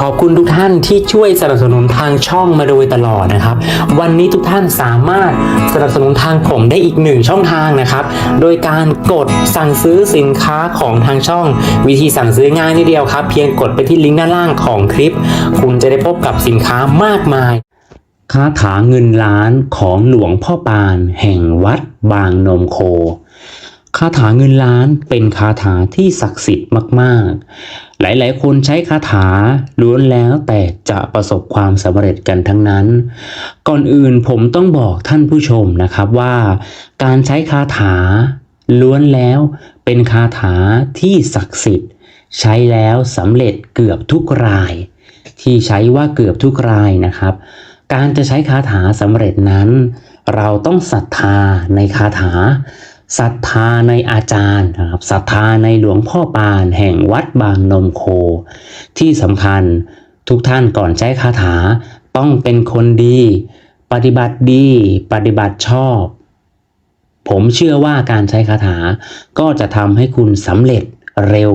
ขอบคุณทุกท่านที่ช่วยสนับสนุนทางช่องมาโดยตลอดนะครับ วันนี้ทุกท่านสามารถสนับสนุนทางผมได้อีกหนึ่งช่องทางนะครับ โดยการกดสั่งซื้อสินค้าของทางช่อง วิธีสั่งซื้อง่ายนิดเดียวครับ เพียงกดไปที่ลิงก์ด้านล่างของคลิป คุณจะได้พบกับสินค้ามากมายคาถาเงินล้านของหลวงพ่อปาน แห่งวัดบางนมโค คาถาเงินล้านเป็นคาถาที่ศักดิ์สิทธิ์มากๆ หลายๆ คนใช้คาถาล้วนแล้วแต่จะประสบความสำเร็จกันทั้งนั้น ก่อนอื่นผมต้องบอกท่านผู้ชมนะครับว่า การใช้คาถาล้วนแล้วเป็นคาถาที่ศักดิ์สิทธิ์ ใช้แล้วสำเร็จเกือบทุกราย ที่ใช้ว่าเกือบทุกรายนะครับ การจะใช้คาถาสำเร็จนั้น เราต้องศรัทธาในคาถา ศรัทธาในอาจารย์นะครับศรัทธาในหลวงพ่อปานแห่งวัดบางนมโค ที่สำคัญทุกท่านก่อนใช้คาถาต้องเป็นคนดี ปฏิบัติดี ปฏิบัติชอบ ผมเชื่อว่าการใช้คาถาก็จะทำให้คุณสำเร็จเร็ว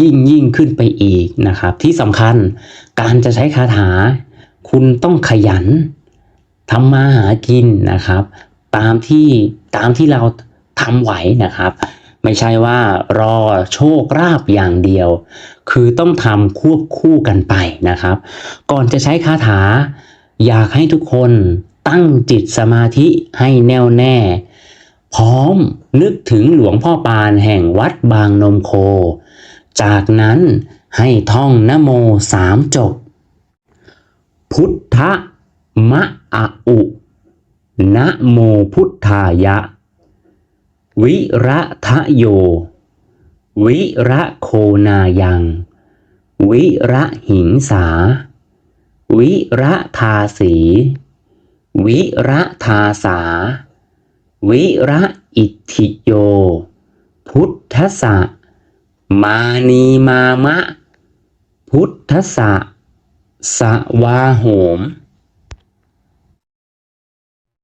ยิ่งยิ่งขึ้นไปอีกนะครับ ที่สำคัญการจะใช้คาถา คุณต้องขยันทำมาหากินนะครับ ตามที่ตามที่เรา ทำไหวนะครับ ไม่ใช่ว่ารอโชคลาภอย่างเดียว คือต้องทำควบคู่กันไปนะครับ ก่อนจะใช้คาถา อยากให้ทุกคนตั้งจิตสมาธิให้แน่วแน่ พร้อมนึกถึงหลวงพ่อปานแห่งวัดบางนมโค จากนั้นให้ท่องนโมสามจบ พุทธมะอะอุนะโมพุทธายะ วิระทะโย วิระโคนายัง วิระหิงสา วิระทาสี วิระทาสา วิระอิทธิโย พุทธสะมานีมามะ พุทธสะสวาโหม